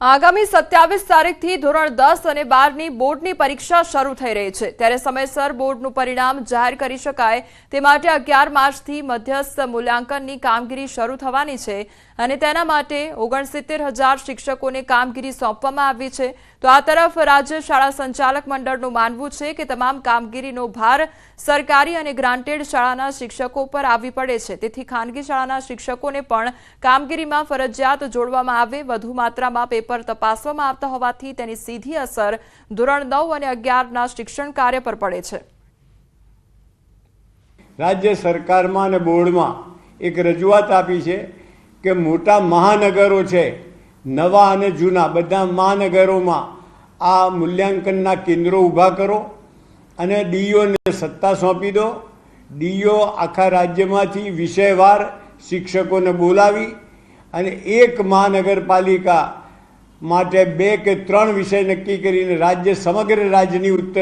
આગામી સત્યાવીસ તારીખથી ધોરણ દસ અને બારની બોર્ડની પરીક્ષા શરૂ થઈ રહી છે. ત્યારે સમયસર બોર્ડનું પરિણામ જાહેર કરી શકાય તે માટે અગિયાર માર્ચથી મધ્યસ્થ મૂલ્યાંકનની કામગીરી શરૂ થવાની છે અને તેના માટે ઓગણસિત્તેર હજાર શિક્ષકોને કામગીરી સોંપવામાં આવી છે. તો આ તરફ રાજ્ય શાળા સંચાલક મંડળનું માનવું છે કે તમામ કામગીરીનો ભાર સરકારી અને ગ્રાન્ટેડ શાળાના શિક્ષકો પર આવી પડે છે. તેથી ખાનગી શાળાના શિક્ષકોને પણ કામગીરીમાં ફરજિયાત જોડવામાં આવે, વધુ માત્રામાં પેપર તપાસવામાં આવતા હોવાથી તેની સીધી અસર ધોરણ નવ અને અગિયારના શિક્ષણ કાર્ય પર પડે છે. રાજ્ય સરકારમાં અને બોર્ડમાં એક રજૂઆત આપી છે કે મોટા મહાનગરો છે, નવા અને જૂના, બધા મહાનગરોમાં આ મૂલ્યાંકનના કેન્દ્રો ઊભા કરો અને ડીઈઓને સત્તા સોંપી દો. ડીઈઓ આખા રાજ્યમાંથી વિષયવાર શિક્ષકોને બોલાવી અને એક મહાનગરપાલિકા માટે બે કે ત્રણ વિષય નક્કી કરીને રાજ્ય સમગ્ર રાજ્યની ઉત્તર